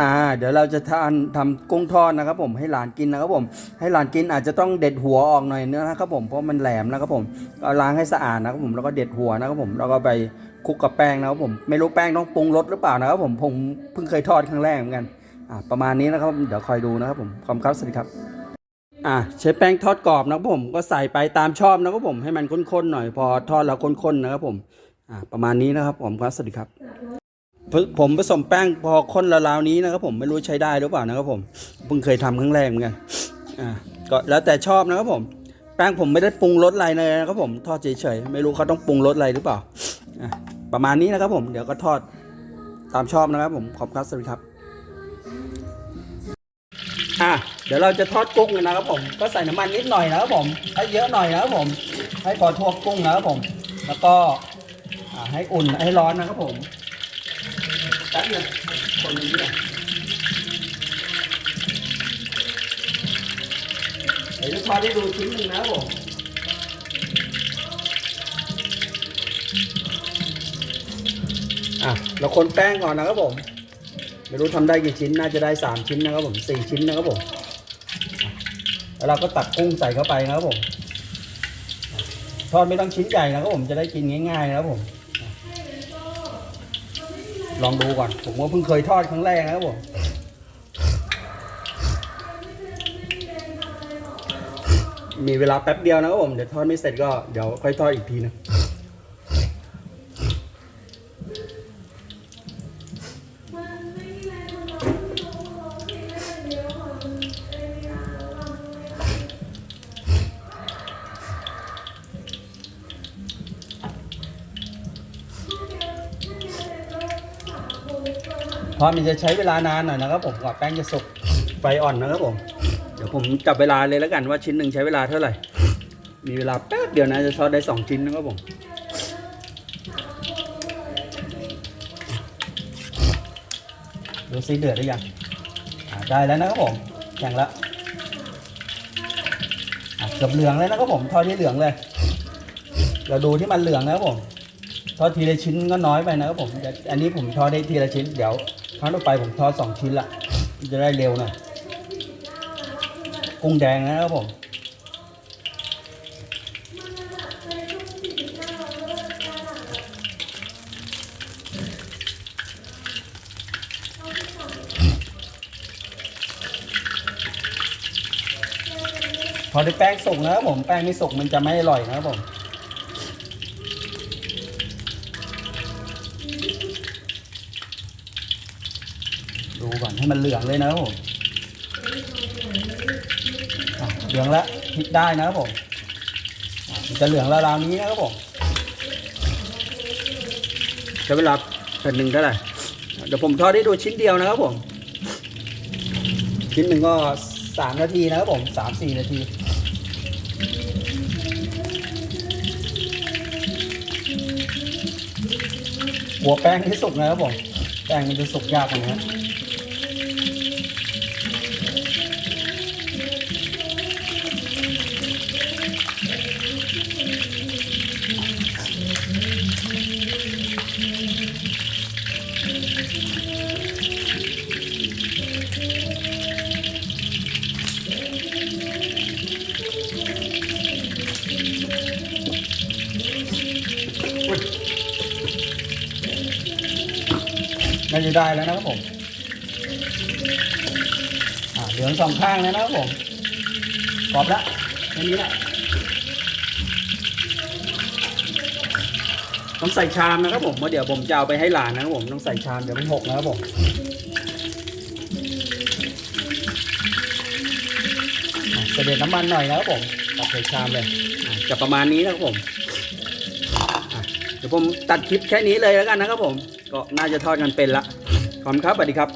อ่าเดี๋ยวเราจะทานทำกุ้งทอดนะครับผมให้หลานกินนะครับผม ให้หลานกินอาจจะต้องเด็ดหัวออกหน่อยเนื้อนะครับผมเพราะมันแหลมนะครับผมก็ล้างให้สะอาดนะครับผมแล้วก็เด็ดหัวนะครับผมแล้วก็ไปคลุกกับแป้งนะครับผมไม่รู้แป้งต้องปรุงรสหรือเปล่านะครับผมผมเพิ่งเคยทอดครั้งแรกเหมือนกันอ่าประมาณนี้นะครับเดี๋ยวคอยดูนะครับผมขอบคุณครับสวัสดีครับอ่าใช้แป้งทอดกรอบนะครับผมก็ใส่ไปตามชอบนะครับผมให้มันข้นๆหน่อยพอทอดแล้วข้นๆนะครับผมอ่าประมาณนี้นะครับผมครับสวัสดีครับ ผมผสมแป้งพอข้นราวๆนี้นะครับผมไม่รู้ใช้ได้หรือเปล่านะครับผมเพิ่งเคยทำครั้งแรกเหมือนกันอ่าก็แล้วแต่ชอบนะครับผม แป้งผมไม่ได้ปรุงรสอะไรเลยนะครับผมทอดเฉยๆไม่รู้เขาต้องปรุงรสอะไรหรือเปล่าอะประมาณนี้นะครับผมเดี๋ยวก็ทอดตามชอบนะครับผมขอบคุณครับสวัสดีครับอะเดี๋ยวเราจะทอดกุ้งกันนะครับผมก็ใส่น้ำมันนิดหน่อยนะครับผมให้เยอะหน่อยนะครับผม ให้พอทั่วกุ้งนะครับผม แล้วก็ให้อุ่นให้ร้อนนะครับผม แป๊บนึงคนนี้เนี่ยเดี๋ยวจะทอดให้ดูชิ้นหนึ่งนะผมอะเราคนแป้งก่อนนะครับผมไม่รู้ทำได้กี่ชิ้นน่าจะได้สามชิ้นนะครับผมสี่ชิ้นนะครับผมแล้วเราก็ตักกุ้งใส่เข้าไปนะครับผมทอดไม่ต้องชิ้นใหญ่นะครับผมจะได้กินง่ายๆนะครับผม ลองดูก่อน ผมว่าเพิ่งเคยทอดครั้งแรกนะครับผมมีเวลาแป๊บเดียวนะครับผม เดี๋ยวทอดไม่เสร็จก็เดี๋ยวค่อยทอดอีกทีนะ อดมันจะใช้เวลานานหน่อยนะครับผมกว่าแป้งจะสุกไฟอ่อนนะครับผม เดี๋ยวผมจับเวลาเลยแล้วกันว่าชิ้นหนึ่งใช้เวลาเท่าไหร่ มีเวลาแป๊บเดียวนะจะทอดได้สองชิ้นนะครับผมดูซิเดือดหรือยังได้แล้วนะครับผมแข็งแล้วอะเกือบเหลืองแล้วนะครับผมทอดที่เหลืองเลย เราดูที่มันเหลืองนะครับผม ทอดทีละชิ้นก็น้อยไปนะครับผมอันนี้ผมทอดได้ทีละชิ้น เดี๋ยวครั้งต่อไปผมทอดสองชิ้นละจะได้เร็วหน่อยกุ้งแดงนะครับผมพอได้แป้งสุกนะครับผมแป้งไม่สุกมันจะไม่อร่อยนะครับผม ดูก่อนให้มันเหลืองเลยนะครับผมเหลืองแล้วพลิกได้นะครับผมจะเหลืองราวๆนี้นะครับผมใช้เวลาเป็นหนึ่งเท่าไหร่เดี๋ยวผมทอดได้ดูชิ้นเดียวนะครับผม ชิ้นหนึ่งก็สามนาทีนะครับผมสามสี่นาทีหัวแป้งที่สุกนะครับผม แป้งมันจะสุกยากกว่านี้ น่าจะได้แล้วนะครับผมเหลืองสองข้างแล้วนะครับผมกรอบแล้วแค่นี้แหละต้องใส่ชามนะครับผมเพราะเดี๋ยวผมจะเอาไปให้หลานนะครับผมต้องใส่ชามเดี๋ยวมันหกนะครับผมอะเสด็จน้ำมันหน่อยนะครับผมตักใส่ชามเลยจะประมาณนี้นะครับผมเดี๋ยวผมตัดคลิปแค่นี้เลยแล้วกันนะครับผม ก็น่าจะทอดกันเป็นละขอบคุณครับสวัสดีครับ